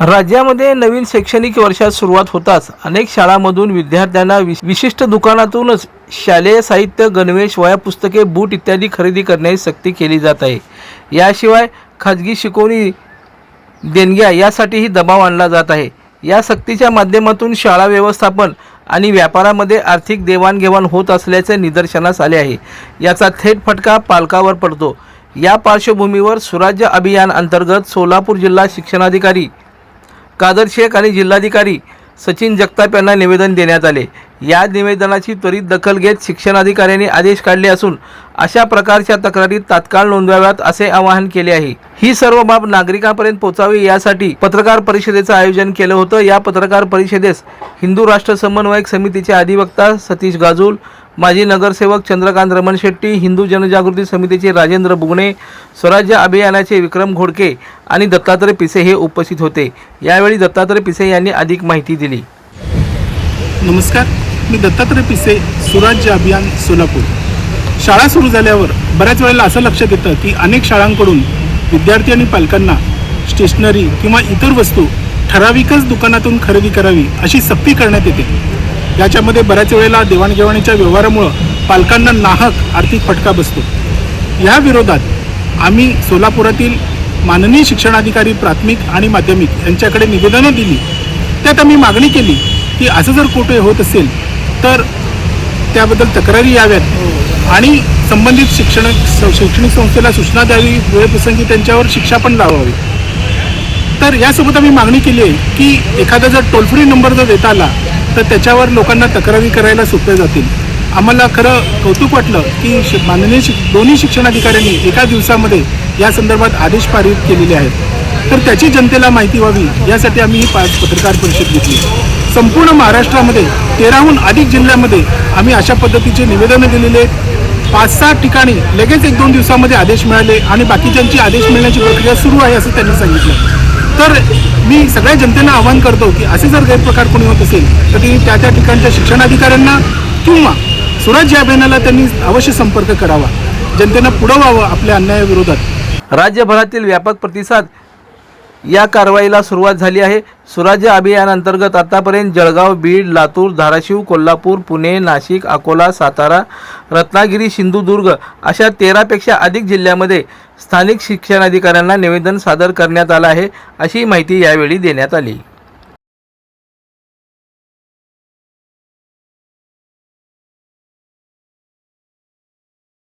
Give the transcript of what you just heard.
राज्यामध्ये नवीन शैक्षणिक वर्षात सुरुवात होताच अनेक शाळांमधून विद्यार्थ्यांना विशिष्ट दुकानातूनच शालेय साहित्य गणवेश वया पुस्तके बूट इत्यादी खरेदी करण्याची सक्ती केली जात आहे. याशिवाय खाजगी शिकवणी देणग्या यासाठीही दबाव आणला जात आहे. या सक्तीच्या माध्यमातून शाळा व्यवस्थापन आणि व्यापारामध्ये आर्थिक देवाणघेवाण होत असल्याचे निदर्शनास आले आहे. याचा थेट फटका पालकावर पडतो. या पार्श्वभूमीवर सुराज्य अभियान अंतर्गत सोलापूर जिल्हा शिक्षणाधिकारी कादर शेख आणि जिल्हाधिकारी सचिन जगताप यांना निवेदन देण्यात आले. या निवेदनाची त्वरित दखल घेत शिक्षणाधिकाऱ्यांनी आदेश काढले असून अशा प्रकारच्या तक्रारी तात्काळ नोंदवाव्यात असे आवाहन केले आहे. ही सर्व बाब नागरिकांपर्यंत पोहोचावी यासाठी पत्रकार परिषदेचं आयोजन केलं होतं. या पत्रकार परिषदेस हिंदू राष्ट्र समन्वयक समितीचे अधिवक्ता सतीश गाजूल माजी नगरसेवक चंद्रकांत रमण शेट्टी हिंदू जनजागृती समितीचे राजेंद्र बुगणे स्वराज्य अभियानाचे विक्रम घोडके आणि दत्तात्रय पिसे हे उपस्थित होते. यावेळी दत्तात्रय पिसे यांनी अधिक माहिती दिली. नमस्कार. मी दत्तात्रय पिसे स्वराज्य अभियान सोलापूर. शाळा सुरू झाल्यावर बऱ्याच वेळेला असं लक्षात येतं की अनेक शाळांकडून विद्यार्थी आणि पालकांना स्टेशनरी किंवा इतर वस्तू ठराविकच दुकानातून खरेदी करावी अशी सक्ती करण्यात येते. याच्यामध्ये बऱ्याच वेळेला देवाणघेवाणीच्या व्यवहारामुळं पालकांना नाहक आर्थिक फटका बसतो. या विरोधात आम्ही सोलापुरातील माननीय शिक्षणाधिकारी प्राथमिक आणि माध्यमिक यांच्याकडे निवेदनं दिली. त्यात आम्ही मागणी केली की असं जर कुठे होत असेल तर त्याबद्दल तक्रारी याव्यात आणि संबंधित शिक्षण शैक्षणिक संस्थेला सूचना द्यावी वेळप्रसंगी त्यांच्यावर शिक्षा पण लावावी. तर यासोबत आम्ही मागणी केली आहे की एखादा जर टोल फ्री नंबर जर देता आला तर त्याच्यावर लोकांना तक्रारी करायला सोप्या जातील. आम्हाला खरं कौतुक वाटलं की शि- माननीय शिक दोन्ही शिक्षणाधिकाऱ्यांनी एका दिवसामध्ये या संदर्भात आदेश पारित केलेले आहेत. तर त्याची जनतेला माहिती व्हावी यासाठी आम्ही ही पा पत्रकार परिषद घेतली. संपूर्ण महाराष्ट्रामध्ये तेराहून अधिक जिल्ह्यामध्ये आम्ही अशा पद्धतीचे निवेदनं दिलेले. पाच सहा ठिकाणी लगेच एक दोन दिवसामध्ये आदेश मिळाले आणि बाकीच्यांची आदेश मिळण्याची प्रक्रिया सुरू आहे असं त्यांनी सांगितलं. तर मी सगळ्या जनतेला आवाहन करतो की असे जर गैरप्रकार कोणी होत असेल तर ती त्या त्या ठिकाणच्या शिक्षणाधिकाऱ्यांना किंवा स्वराज्य अभियानाला त्यांनी अवश्य संपर्क करावा. जनतेनं पुढं व्हावं आपल्या अन्यायाविरोधात. राज्यभरातील व्यापक प्रतिसाद या कारवाईला सुरुवात झाली आहे. स्वराज्य अभियान अंतर्गत आतापर्यंत जळगाव बीड लातूर धाराशिव कोल्हापूर पुणे नाशिक अकोला सातारा रत्नागिरी सिंधुदुर्ग अशा तेरापेक्षा अधिक जिल्ह्यामध्ये स्थानिक शिक्षणाधिकाऱ्यांना निवेदन सादर करण्यात आलं आहे अशी माहिती यावेळी देण्यात आली.